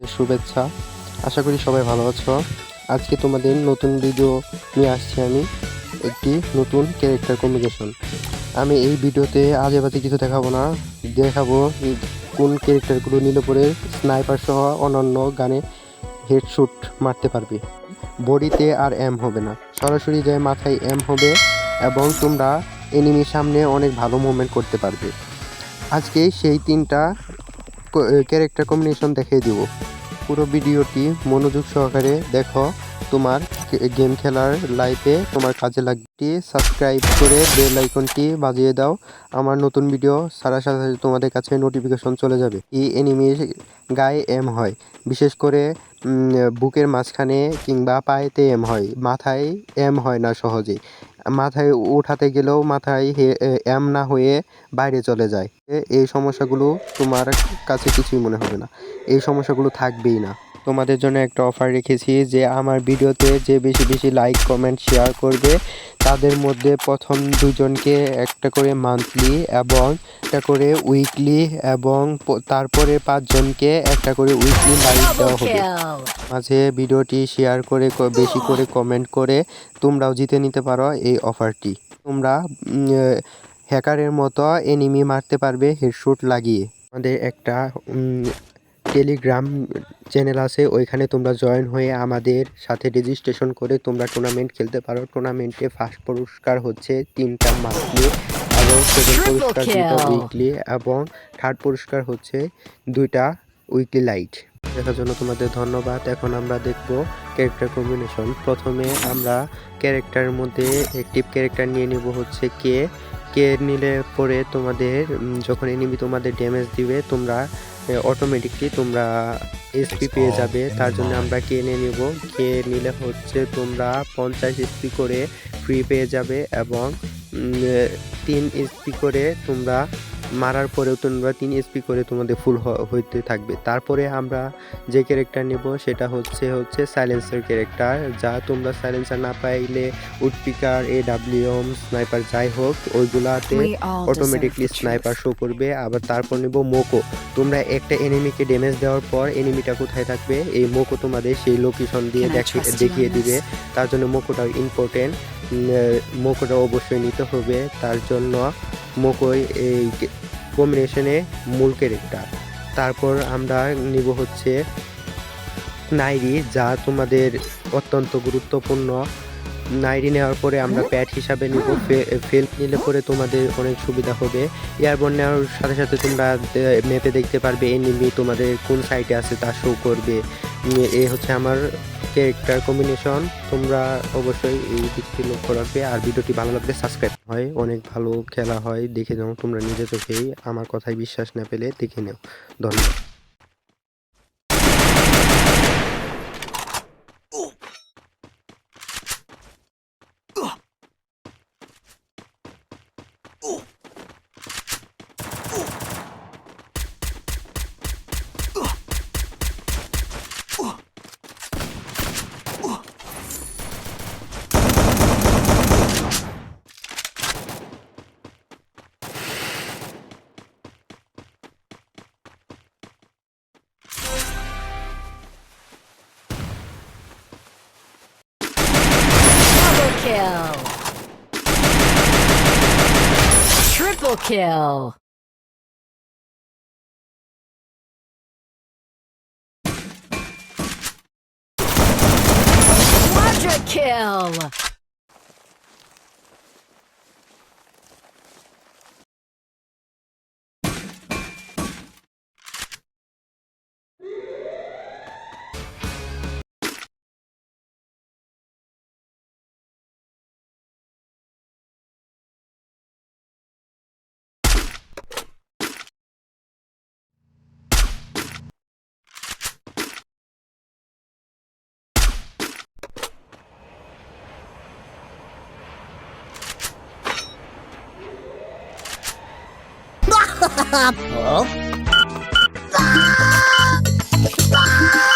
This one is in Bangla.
শুভেচ্ছা। আশা করি সবাই ভালো আছো। আজকে তোমাদের নতুন ভিডিও নিয়ে আসছি আমি, একটি নতুন ক্যারেক্টার কম্বিনেশন আমি এই ভিডিওতে আজে বাজে কিছু দেখাবো না। দেখাবো কোন ক্যারেক্টারগুলো নিলে পরে স্নাইপার সহ অন্যান্য গানে হেডশুট মারতে পারবে। বডিতে আর এম হবে না। সরাসরি যায় মাথায় এম হবে এবং তোমরা এনিমির সামনে অনেক ভালো মুভমেন্ট করতে পারবে। আজকে সেই তিনটা ক্যারেক্টার কম্বিনেশন দেখিয়ে দিব। পুরো ভিডিওটি মনোযোগ সহকারে দেখো। তোমার গেম খেলার লাইফে তোমার কাজে লাগবে। সাবস্ক্রাইব করে বেল আইকনটি বাজিয়ে দাও। আমার নতুন ভিডিও সারা সাথে সাথে তোমাদের কাছে নোটিফিকেশন চলে যাবে। এই এনিমির গায়ে এম হয়। বিশেষ করে বুকের মাঝখানে কিংবা পায়েতে এম হয়। মাথায় এম হয় না সহজেই মাথায় উঠাতে গেলেও মাথায় হে- এম না হয়ে বাইরে চলে যায়। এই সমস্যাগুলো তোমার কাছে কিছুই মনে হবে না। এই সমস্যাগুলো থাকবেই না। তোমাদের জন্য একটা অফার রেখেছি যে আমার ভিডিওতে যে বেশি বেশি লাইক কমেন্ট শেয়ার করবে, তাদের মধ্যে প্রথম দুজনকে একটা করে মান্থলি এবং একটা করে উইকলি এবং তারপরে পাঁচজনকে একটা করে উইকলি লাইক দেওয়া হবে। মাঝে ভিডিওটি শেয়ার করে বেশি করে কমেন্ট করে তোমরাও জিতে নিতে পারো এই অফারটি তোমরা হ্যাকারের মতো এনিমি মারতে পারবে হেডশুট লাগিয়ে। আমাদের একটা টেলিগ্রাম চ্যানেল আছে ওইখানে তোমরা জয়েন হয়ে আমাদের সাথে রেজিস্ট্রেশন করে তোমরা টুর্নামেন্ট খেলতে পারো। টুর্নামেন্টে ফার্স্ট পুরস্কার হচ্ছে তিনটা মান্থলি এবং সেকেন্ড পুরস্কার দুইটা উইকলি এবং থার্ড পুরস্কার হচ্ছে দুইটা উইকলি লাইট দেখার জন্য তোমাদের ধন্যবাদ। এখন আমরা দেখব ক্যারেক্টার কম্বিনেশন প্রথমে আমরা ক্যারেক্টারের মধ্যে অ্যাক্টিভ ক্যারেক্টার নিয়ে নিব হচ্ছে কে। কে নিলে পরে তোমাদের যখন এনিমি তোমাদের ড্যামেজ দিবে তোমরা অটোমেটিকলি তোমরা এসপি পেয়ে যাবে। তার জন্য আমরা কে নিয়ে নিব। কে নিলে হচ্ছে তোমরা পঞ্চাশ এসপি করে ফ্রি পেয়ে যাবে এবং তিন এসপি করে তোমরা মারার পরেও তোমরা তিন এসপি করে তোমাদের ফুল হইতে থাকবে। তারপরে আমরা যে ক্যারেক্টার নেব সেটা হচ্ছে হচ্ছে সাইলেন্সার ক্যারেক্টার যা তোমরা সাইলেন্সার না পাইলে উডপিকার এ ডাব্লিউএম স্নাইপার যাই হোক ওইগুলাতে অটোমেটিকলি স্নাইপার শো করবে। আবার তারপর নেব মোকো। তোমরা একটা এনিমিকে ড্যামেজ দেওয়ার পর এনিমিটা কোথায় থাকবে? এই মোকো তোমাদের সেই লোকেশন দিয়ে দেখিয়ে দিবে। তার জন্য মোকোটাও ইম্পর্টেন্ট মোকোটা অবশ্যই নিতে হবে। তার জন্য মোকোই এই কম্বিনেশনে মূল ক্যারেক্টার তারপর আমরা নিব হচ্ছে নাইরি যা তোমাদের অত্যন্ত গুরুত্বপূর্ণ। নাইরি নেওয়ার পরে আমরা প্যাড হিসাবে নিব। ফেল নিলে পরে তোমাদের অনেক সুবিধা হবে। এয়ারবন নেওয়ার সাথে সাথে তোমরা ম্যাপে দেখতে পারবে, এনিমি তোমাদের কোন সাইডে আছে তা শো করবে। এ হচ্ছে আমার ক্যারেক্টার কম্বিনেশন তোমরা অবশ্যই এই দিকটি লক্ষ্য রাখবে। আর ভিডিওটি ভালো লাগলে সাবস্ক্রাইব হয়। অনেক ভালো খেলা হয়। দেখে নাও তোমরা নিজে চোখেই। আমার কথায় বিশ্বাস না পেলে দেখে নেও। ধন্যবাদ। Kill. Triple kill. Quadra kill. Hop. Hop.